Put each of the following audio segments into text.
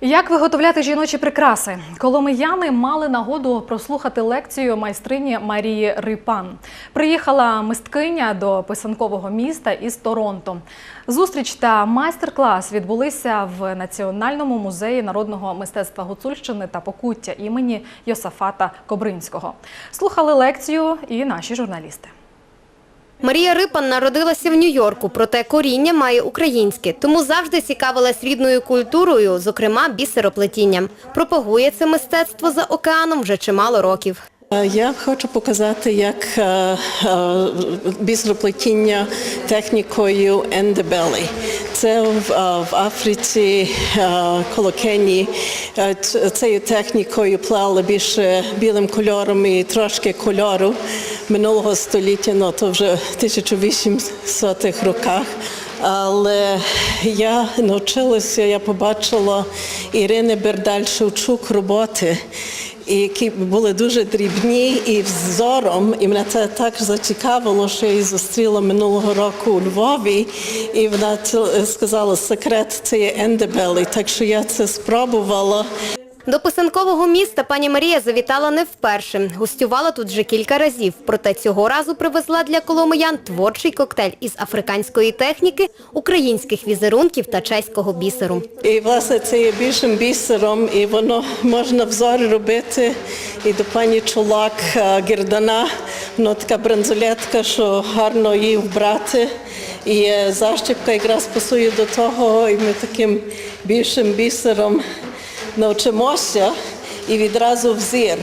Як виготовляти жіночі прикраси? Коломияни мали нагоду прослухати лекцію майстрині Марії Рипан. Приїхала мисткиня до писанкового міста із Торонто. Зустріч та майстер-клас відбулися в Національному музеї народного мистецтва Гуцульщини та Покуття імені Йосафата Кобринського. Слухали лекцію і наші журналісти. Марія Рипан народилася в Нью-Йорку, проте коріння має українське, тому завжди цікавилась рідною культурою, зокрема бісероплетінням. Пропагує це мистецтво за океаном вже чимало років. Е, Я хочу показати, як е, е, бісероплетіння технікою ендебелі. the в, е, в Африці коло Кенії е, цією технікою плели більше білим кольором і трошки кольору минулого століття, ну то вже в 1800-х роках. Але я навчилася, я побачила Ірини Бердаль-Шевчук роботи, і які були дуже дрібні і взором. І мене це так зацікавило, що я її зустріла минулого року у Львові, і вона сказала, секрет це є ендебелі. Так що я це спробувала. До писанкового міста пані Марія завітала не вперше. Гостювала тут вже кілька разів, проте цього разу привезла для коломиян творчий коктейль із африканської техніки, українських візерунків та чеського бісеру. І власне це є більшим бісером, і воно можна взори робити. І до пані Чулак е, Гірдана, воно така бранзолетка, що гарно її вбрати. І защіпка якраз пасує до того, і ми таким більшим бісером навчимося і відразу взір.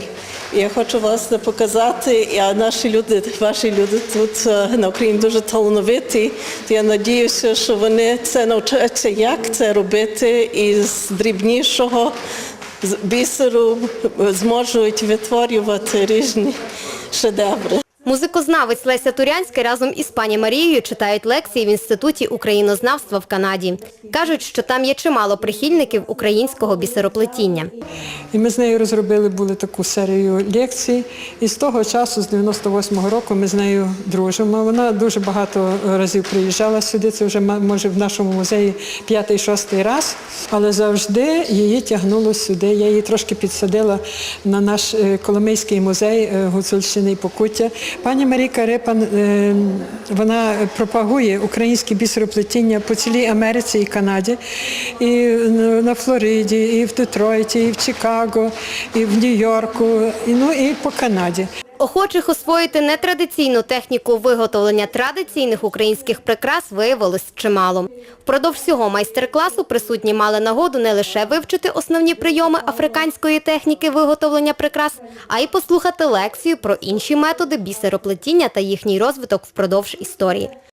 Я хочу власне показати, а наші люди, ваші люди тут е, на Україні дуже талановиті. Я надіюся, що вони це навчаться, як це робити, і з дрібнішого бісеру зможуть витворювати різні шедеври. Музикознавець Леся Турянська разом із пані Марією читають лекції в Інституті українознавства в Канаді. Кажуть, що там є чимало прихильників українського бісероплетіння. І ми з нею розробили були таку серію лекцій. І з того часу, з 98-го року, ми з нею дружимо. Вона дуже багато разів приїжджала сюди. Це вже може в нашому музеї п'ятий-шостий раз. Але завжди її тягнуло сюди. Я її трошки підсадила на наш е, Коломийський музей е, Гуцульщини і Покуття. Пані Маріка Рипан е, вона пропагує українське бісероплетіння по цілій Америці і Канаді, і на Флориді, і в Детройті, і в Чикаго, і в Нью-Йорку, і, ну і по Канаді. Охочих освоїти нетрадиційну техніку виготовлення традиційних українських прикрас виявилось чимало. Впродовж всього майстер-класу присутні мали нагоду не лише вивчити основні прийоми африканської техніки виготовлення прикрас, а й послухати лекцію про інші методи бісероплетіння та їхній розвиток впродовж історії.